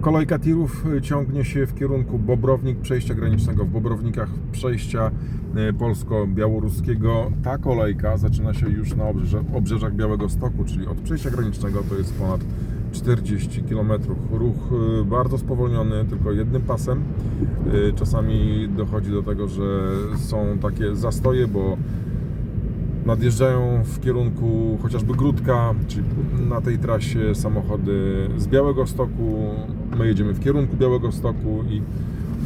Kolejka tirów ciągnie się w kierunku Bobrownik, przejścia granicznego w Bobrownikach, przejścia e, polsko-białoruskiego. Ta kolejka zaczyna się już na obrzeżach, Białego Stoku, czyli od przejścia granicznego to jest ponad 40 km. Ruch e, bardzo spowolniony, tylko jednym pasem. Czasami dochodzi do tego, że są takie zastoje, bo nadjeżdżają w kierunku chociażby Gródka, czyli na tej trasie samochody z Białego Stoku, my jedziemy w kierunku Białego Stoku i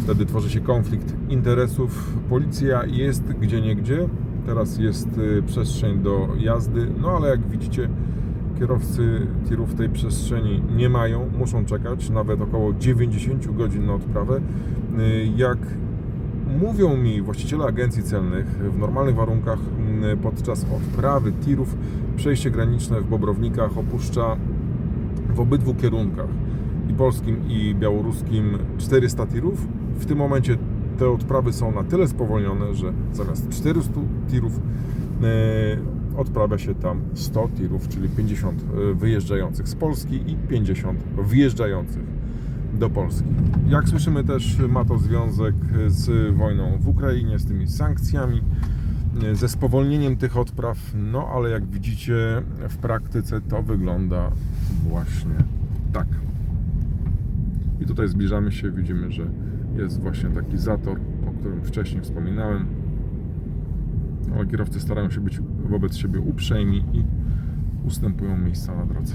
wtedy tworzy się konflikt interesów. Policja jest gdzie niegdzie, teraz jest y, przestrzeń do jazdy, no ale jak widzicie kierowcy tirów tej przestrzeni nie mają, muszą czekać nawet około 90 godzin na odprawę. Y, Jak Mówią mi właściciele agencji celnych w normalnych warunkach podczas odprawy tirów przejście graniczne w Bobrownikach opuszcza w obydwu kierunkach i polskim i białoruskim 400 tirów. W tym momencie te odprawy są na tyle spowolnione, że zamiast 400 tirów e, odprawia się tam 100 tirów, czyli 50 wyjeżdżających z Polski i 50 wjeżdżających do Polski. Jak słyszymy też ma to związek z wojną w Ukrainie, z tymi sankcjami, ze spowolnieniem tych odpraw, no ale jak widzicie w praktyce to wygląda właśnie tak. I tutaj zbliżamy się, widzimy, że jest właśnie taki zator, o którym wcześniej wspominałem. Ale kierowcy starają się być wobec siebie uprzejmi i ustępują miejsca na drodze.